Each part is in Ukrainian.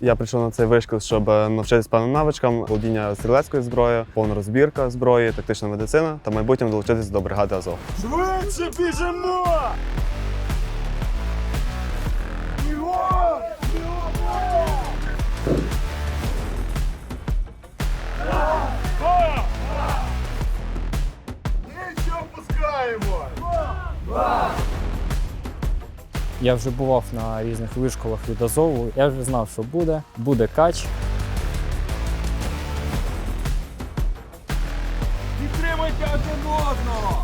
Я прийшов на цей вишкіл, щоб е, навчитися певним навичкам, володіння стрілецькою зброєю, повна розбірка зброї, тактична медицина та в майбутньому долучитися до бригади Азов. Швидше біжимо! Бігом! Нижче опускаємо! Я вже бував на різних вишколах від Азову. Я вже знав, що буде. Буде кач. Підтримайте один одного!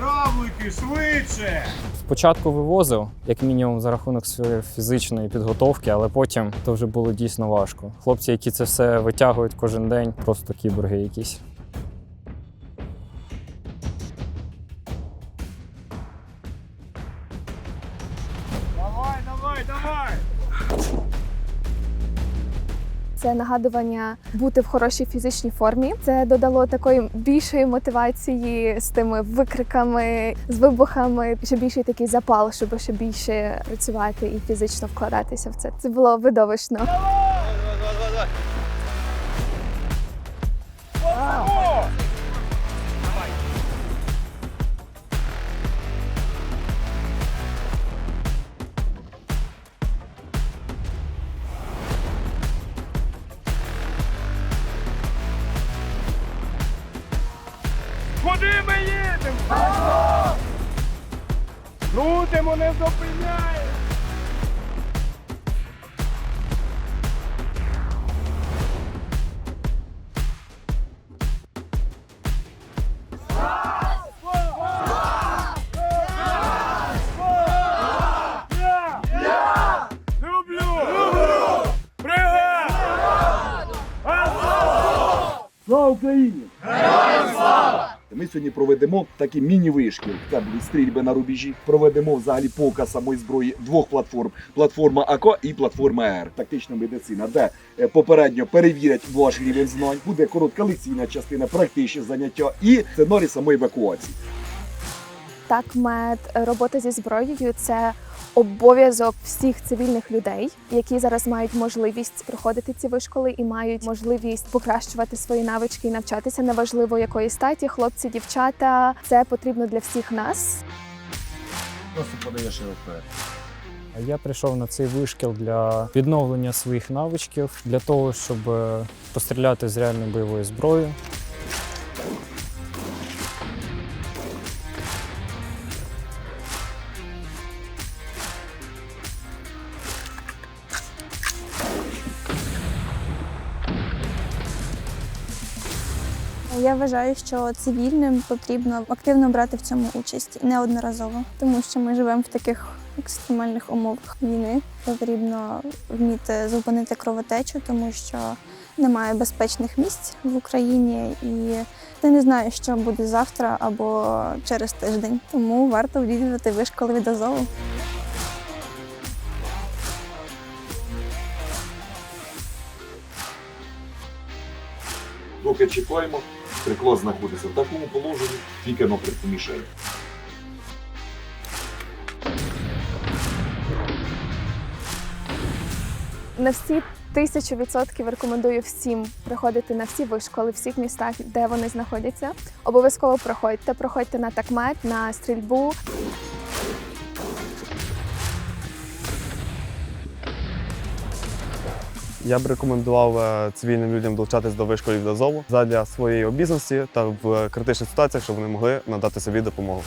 Равлики, швидше! Спочатку вивозив, як мінімум, за рахунок своєї фізичної підготовки, але потім то вже було дійсно важко. Хлопці, які це все витягують кожен день, просто кіборги якісь. Давай, давай! Це нагадування бути в хорошій фізичній формі. Це додало такої більшої мотивації з тими викриками, з вибухами, ще більший такий запал, щоб ще більше працювати і фізично вкладатися в це. Це було видовищно. Крутимо, не зупиняємо! Слава Україні! Ми сьогодні проведемо такі міні-вишкіл. Це будуть стрільби на рубежі. Проведемо взагалі показ самої зброї двох платформ: платформа АК і платформа АР. Тактична медицина, де е, попередньо перевірять ваш рівень знань. Буде коротка лекційна частина, практичні заняття і сценарій самої евакуації. Так, мед робота зі зброєю це обов'язок всіх цивільних людей, які зараз мають можливість проходити ці вишколи і мають можливість покращувати свої навички і навчатися неважливо якої статі, хлопці, дівчата. Це потрібно для всіх нас. Просто подаєш його вперед. Я прийшов на цей вишкіл для відновлення своїх навичків, для того, щоб е, постріляти з реальною бойовою зброєю. Я вважаю, що цивільним потрібно активно брати в цьому участь неодноразово, тому що ми живемо в таких екстремальних умовах війни. Потрібно вміти зупинити кровотечу, тому що немає безпечних місць в Україні, і ти не знаєш, що буде завтра або через тиждень. Тому варто відвідувати вишколи від Азову. Доки чекаємо, приклад знаходиться в такому положенні, тільки напрямку мішень. На всі тисячу відсотків рекомендую всім приходити на всі вишколи всіх містах, де вони знаходяться. Обов'язково проходьте, проходьте на такмет, на стрільбу. Я б рекомендував е, цивільним людям долучатись до вишколів до ЗОВу задля своєї обізнаності та в критичних ситуаціях, щоб вони могли надати собі допомогу.